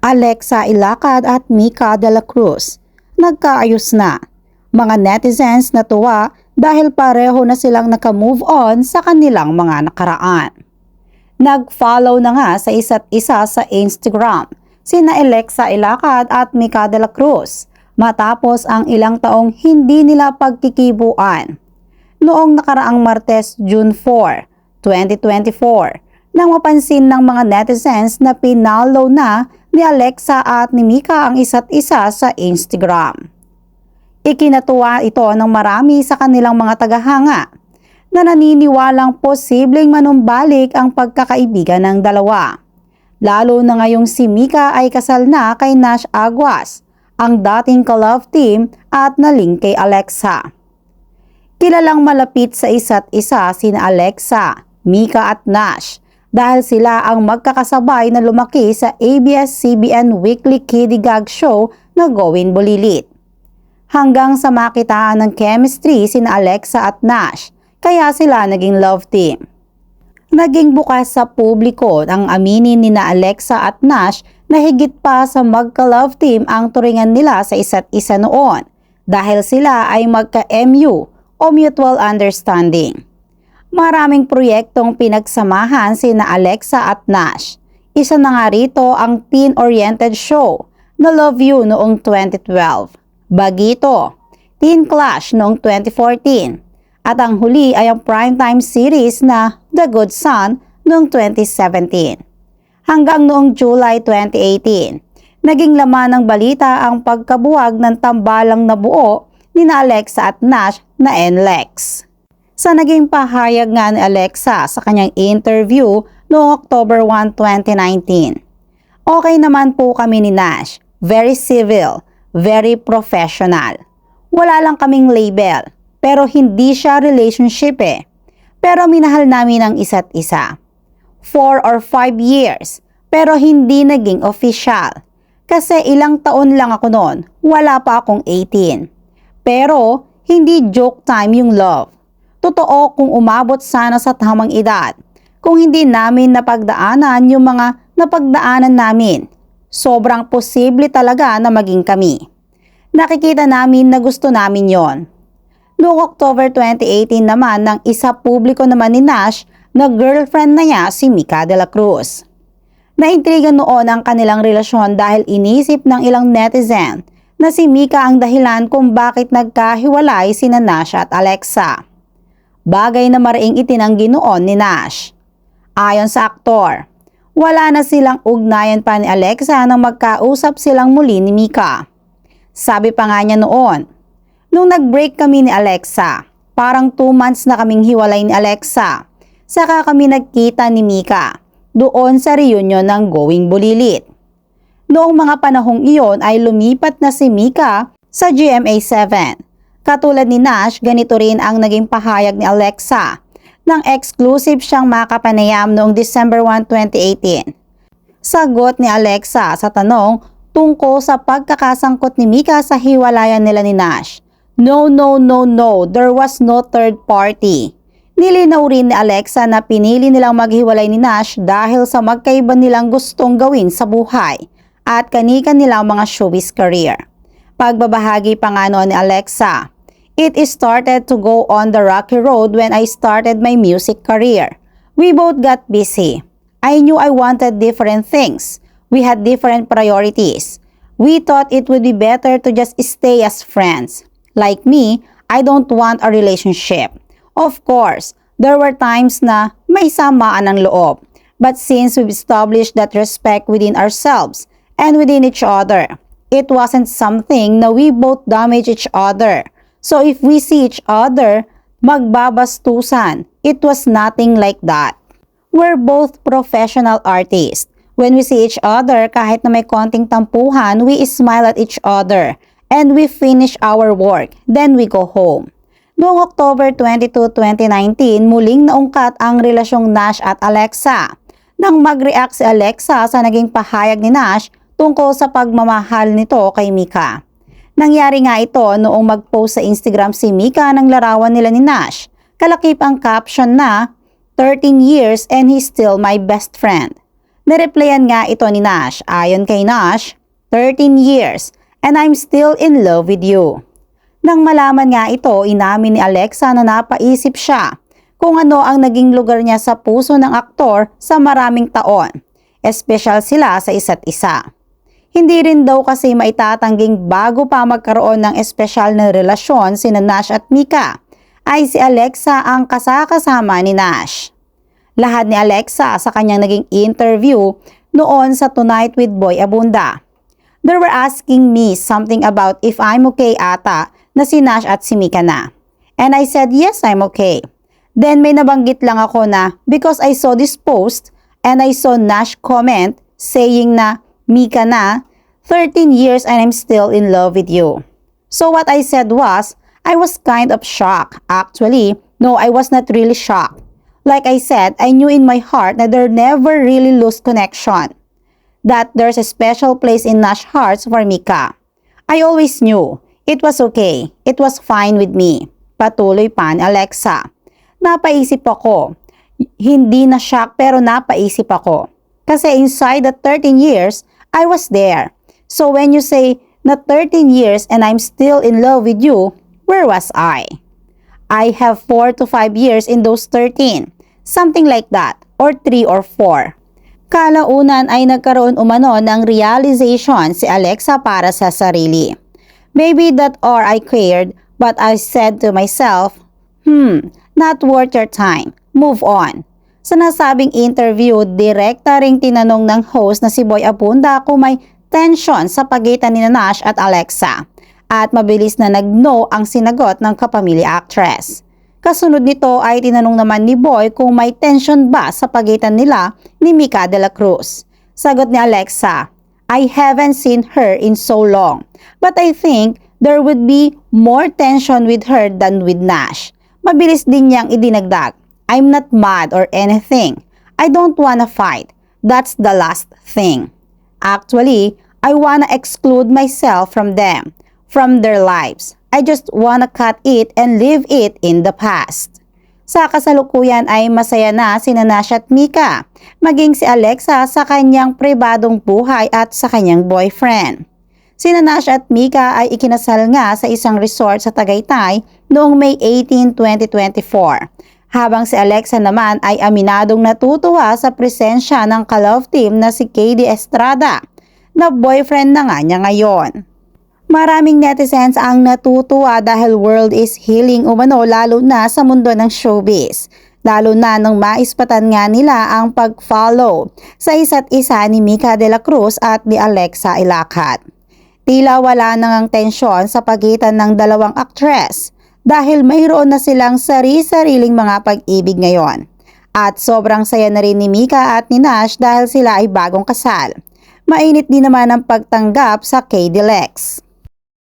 Alexa Ilacad at Mika de la Cruz. Nagkaayos na. Mga netizens natuwa dahil pareho na silang nakamove on sa kanilang mga nakaraan. Nag-follow na nga sa isa't isa sa Instagram sina Alexa Ilacad at Mika de la Cruz matapos ang ilang taong hindi nila pagkikibuan. Noong nakaraang Martes, June 4, 2024, nang mapansin ng mga netizens na pinalo na ni Alexa at ni Mika ang isa't isa sa Instagram. Ikinatuwa ito ng marami sa kanilang mga tagahanga na naniniwalang posibleng manumbalik ang pagkakaibigan ng dalawa. Lalo na ngayong si Mika ay kasal na kay Nash Aguas, ang dating ka-love team at naling kay Alexa. Kilalang malapit sa isa't isa sina Alexa, Mika at Nash dahil sila ang magkakasabay na lumaki sa ABS-CBN Weekly Kiddie Gag Show na Gawin Bulilit. Hanggang sa makitaan ng chemistry sina Alexa at Nash, kaya sila naging love team. Naging bukas sa publiko ang aminin ni na Alexa at Nash na higit pa sa magka-love team ang turingan nila sa isa't isa noon dahil sila ay magka-MU o mutual understanding. Maraming proyektong pinagsamahan sina Alexa at Nash. Isa na nga rito ang teen-oriented show na Love You noong 2012. Bagito, Teen Clash noong 2014. At ang huli ay ang primetime series na The Good Son noong 2017. Hanggang noong July 2018, naging laman ng balita ang pagkabuwag ng tambalang nabuo ni na Alexa at Nash na NLEX sa naging pahayag nga ni Alexa sa kanyang interview noong October 1, 2019. Okay naman po kami ni Nash. Very civil, very professional. Wala lang kaming label, pero hindi siya relationship eh. Pero minahal namin ang isa't isa. Four or five years, pero hindi naging official. Kasi ilang taon lang ako noon, wala pa akong 18. Pero hindi joke time yung love Totoo kung umabot sana sa tamang edad. Kung hindi namin napagdaanan yung mga napagdaanan namin. Sobrang posible talaga na maging kami. Nakikita namin na gusto namin yon. Noong October 2018 naman ng isa publiko naman ni Nash na girlfriend na niya si Mika de la Cruz. Naintriga noon ang kanilang relasyon dahil inisip ng ilang netizen na si Mika ang dahilan kung bakit nagkahiwalay sina Nash at Alexa bagay na mariing itinanggi noon ni Nash. Ayon sa aktor, wala na silang ugnayan pa ni Alexa nang magkausap silang muli ni Mika. Sabi pa nga niya noon, nung nag-break kami ni Alexa, parang 2 months na kaming hiwalay ni Alexa, saka kami nagkita ni Mika doon sa reunion ng Going Bulilit. Noong mga panahong iyon ay lumipat na si Mika sa GMA 7 Katulad ni Nash, ganito rin ang naging pahayag ni Alexa nang exclusive siyang makapanayam noong December 1, 2018. Sagot ni Alexa sa tanong tungkol sa pagkakasangkot ni Mika sa hiwalayan nila ni Nash. No, no, no, no, there was no third party. Nilinaw rin ni Alexa na pinili nilang maghiwalay ni Nash dahil sa magkaiba nilang gustong gawin sa buhay at kanika nilang mga showbiz career. Pagbabahagi pa nga noon ni Alexa, It started to go on the rocky road when I started my music career. We both got busy. I knew I wanted different things. We had different priorities. We thought it would be better to just stay as friends. Like me, I don't want a relationship. Of course, there were times na may samaan ng loob. But since we've established that respect within ourselves and within each other, it wasn't something na we both damage each other. So if we see each other, magbabastusan. It was nothing like that. We're both professional artists. When we see each other, kahit na may konting tampuhan, we smile at each other. And we finish our work. Then we go home. Noong October 22, 2019, muling naungkat ang relasyong Nash at Alexa. Nang mag-react si Alexa sa naging pahayag ni Nash tungkol sa pagmamahal nito kay Mika. Nangyari nga ito noong mag-post sa Instagram si Mika ng larawan nila ni Nash. Kalakip ang caption na 13 years and he's still my best friend. Nareplyan nga ito ni Nash. Ayon kay Nash, 13 years and I'm still in love with you. Nang malaman nga ito, inamin ni Alexa na napaisip siya kung ano ang naging lugar niya sa puso ng aktor sa maraming taon. Espesyal sila sa isa't isa. Hindi rin daw kasi maitatangging bago pa magkaroon ng espesyal na relasyon sina Nash at Mika, ay si Alexa ang kasakasama ni Nash. Lahat ni Alexa sa kanyang naging interview noon sa Tonight with Boy Abunda. They were asking me something about if I'm okay ata na si Nash at si Mika na. And I said, yes, I'm okay. Then may nabanggit lang ako na because I saw this post and I saw Nash comment saying na Mika na 13 years and I'm still in love with you. So what I said was, I was kind of shocked. Actually, no, I was not really shocked. Like I said, I knew in my heart that there never really lose connection. That there's a special place in Nash hearts for Mika. I always knew. It was okay. It was fine with me. Patuloy pa Alexa. Napaisip ako. Hindi na shock pero napaisip ako. Kasi inside the 13 years, I was there. So when you say na 13 years and I'm still in love with you, where was I? I have 4 to 5 years in those 13. Something like that. Or 3 or 4. Kalaunan ay nagkaroon umano ng realization si Alexa para sa sarili. Maybe that or I cared, but I said to myself, hmm, not worth your time. Move on. Sa nasabing interview, direkta ring tinanong ng host na si Boy Abunda kung may tension sa pagitan ni Nash at Alexa. At mabilis na nag-no ang sinagot ng kapamilya actress. Kasunod nito ay tinanong naman ni Boy kung may tension ba sa pagitan nila ni Mika de la Cruz. Sagot ni Alexa, I haven't seen her in so long, but I think there would be more tension with her than with Nash. Mabilis din niyang idinagdag, I'm not mad or anything. I don't wanna fight. That's the last thing. Actually, I wanna exclude myself from them, from their lives. I just wanna cut it and leave it in the past. Sa kasalukuyan ay masaya na si Nash at Mika, maging si Alexa sa kanyang pribadong buhay at sa kanyang boyfriend. Si Nash at Mika ay ikinasal nga sa isang resort sa Tagaytay noong May 18, 2024. Habang si Alexa naman ay aminadong natutuwa sa presensya ng ka-love team na si KD Estrada, na boyfriend na nga niya ngayon. Maraming netizens ang natutuwa dahil world is healing umano lalo na sa mundo ng showbiz. Lalo na nung maispatan nga nila ang pag-follow sa isa't isa ni Mika de la Cruz at ni Alexa Ilacat. Tila wala nang ang tensyon sa pagitan ng dalawang actress dahil mayroon na silang sari-sariling mga pag-ibig ngayon. At sobrang saya na rin ni Mika at ni Nash dahil sila ay bagong kasal. Mainit din naman ang pagtanggap sa KD Lex.